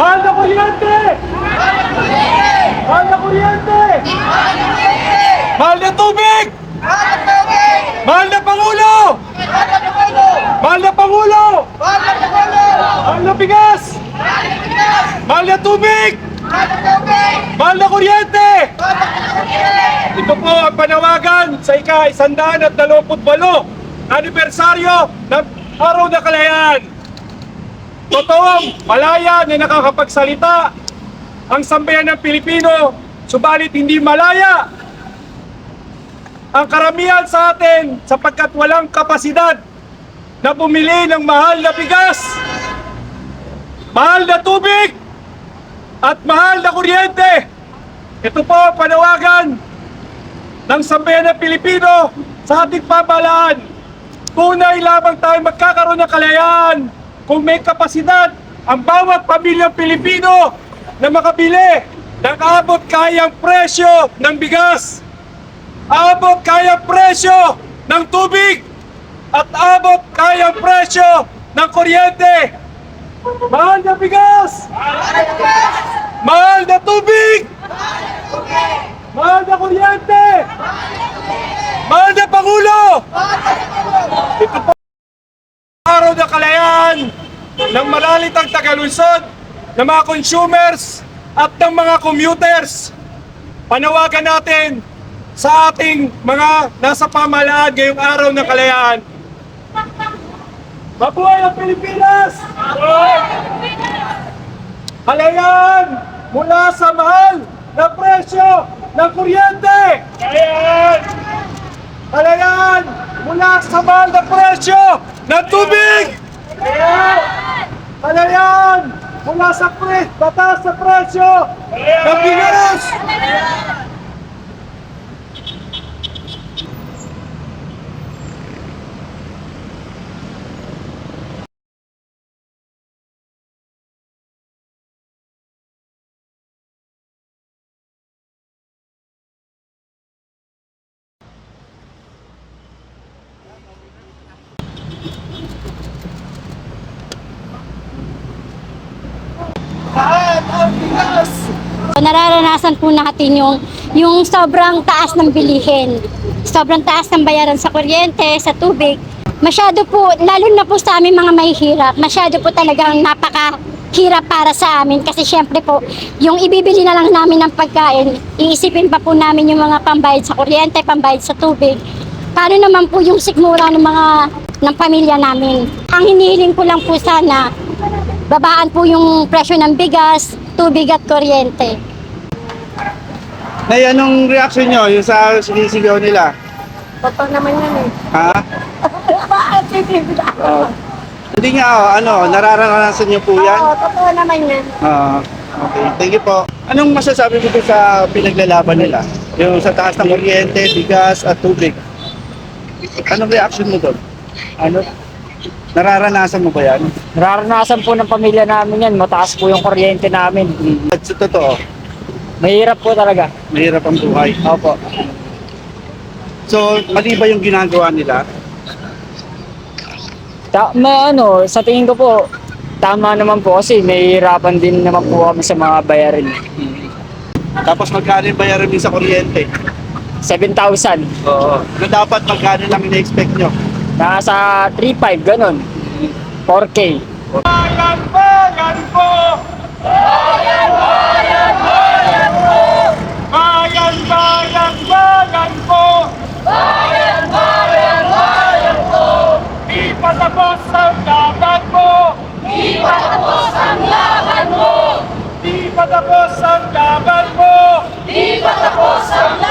Mahal na kuryente! Mahal na kuryente! Mahal na tubig! Mahal na Pangulo! Mahal na Pangulo! Mahal na bigas! Mahal na tubig! Mahal na kuryente! Ito po ang panawagan sa ika-isandaan at dalawamput walo anibersaryo ng Araw na Kalayaan. Totoong malaya na nakakapagsalita ang sambayan ng Pilipino, subalit hindi malaya ang karamihan sa atin sapagkat walang kapasidad na bumili ng mahal na bigas, mahal na tubig, at mahal na kuryente. Ito po ang panawagan ng sambayan ng Pilipino sa ating pamahalaan. Tunay lamang tayo magkakaroon ng kalayaan kung may kapasidad ang bawat pamilyang Pilipino na makabili ng abot kayang presyo ng bigas, abot kayang presyo ng tubig, at abot kayang presyo ng kuryente. Mahal na bigas! Mahal na tubig! Mahal na kuryente! Mahal na Pangulo! Ito po ang araw na kalayaan ng malalitang tagalunsod ng mga consumers at ng mga commuters. Panawagan natin sa ating mga nasa pamahalaan ngayong araw ng kalayaan. Mabuhay ang Pilipinas! Kalayaan mula sa mahal na presyo ng kuryente! Kalayaan! Kalayaan mula sa mahal na presyo ng tubig! Kalayaan! Kalayaan mula sa pre batas sa presyo ng bigas! Nararanasan po natin yung, yung sobrang taas ng bilihin. Sobrang taas ng bayaran sa kuryente, sa tubig. Masyado po, lalo na po sa amin mga mahihirap, masyado po talagang napakahirap para sa amin. Kasi syempre po, yung ibibili na lang namin ng pagkain, iisipin pa po namin yung mga pambayad sa kuryente, pambayad sa tubig. Paano naman po yung sikmura ng mga ng pamilya namin? Ang hinihiling ko lang po sana, babaan po yung presyo ng bigas, tubig at kuryente. Nay, anong reaction nyo yung sa sinisigaw nila? Totoo naman yun eh. Ha? Bakit bibigla? Oh. Hindi nga, oh, ano, nararanasan nyo po yan? Oo, totoo naman yan. Ah, okay, thank you po. Anong masasabi mo dito sa pinaglalaban nila? Yung sa taas ng kuryente, bigas at tubig. Anong reaction mo doon? Ano, Nararanasan mo ba yan? nararanasan po ng pamilya namin yan. Mataas po yung kuryente namin. At sa totoo, Mahirap po talaga. mahirap ang buhay. Opo. So, mali ba yung ginagawa nila? Ta may ano, sa tingin ko po, tama naman po kasi mahihirapan din naman po kami sa mga bayarin. Tapos magkano yung bayaran niyo sa kuryente? 7,000. Oo. Na dapat magkano lang ina-expect nyo? Nasa 3.5, ganun. 4K. Bayan, bayan po! Bayan, bayan, bayan po! Bayan, bayan, bayan po! Bayan, bayan, bayan po! Di pa tapos ang laban mo! Di pa tapos ang laban mo! Di pa tapos ang laban mo! Di patapos ang laban mo!